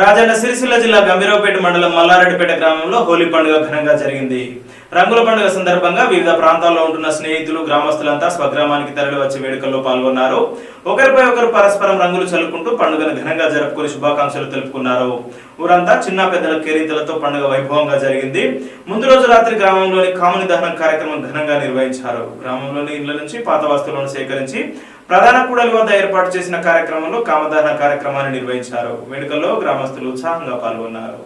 రాజన్న సిరిసిల్ల జిల్లా గంభీరావుపేట మండలం మల్లారెడ్డిపేట గ్రామంలో హోలీ పండుగ ఘనంగా జరిగింది. రంగుల పండుగ సందర్భంగా వివిధ ప్రాంతాల్లో ఉంటున్న స్నేహితులు గ్రామస్తులంతా స్వగ్రామానికి తరలి వచ్చి వేడుకల్లో పాల్గొన్నారు. ఒకరిపై ఒకరు పరస్పరం రంగులు చల్లుకుంటూ పండుగను ఘనంగా జరుపుకొని శుభాకాంక్షలు తెలుపుకున్నారు. ఊరంతా చిన్న పెద్దల కేరింతలతో పండుగ వైభవంగా జరిగింది. ముందు రోజు రాత్రి గ్రామంలోని కాముని దహనం కార్యక్రమం ఘనంగా నిర్వహించారు. గ్రామంలోని ఇళ్ళ నుంచి పాత వస్తువులను సేకరించి ప్రధాన కూడలి వద్ద ఏర్పాటు చేసిన కార్యక్రమంలో కామదహన కార్యక్రమాన్ని నిర్వహించారు. వేడుకల్లో గ్రామస్తులు ఉత్సాహంగా పాల్గొన్నారు.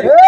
Hey!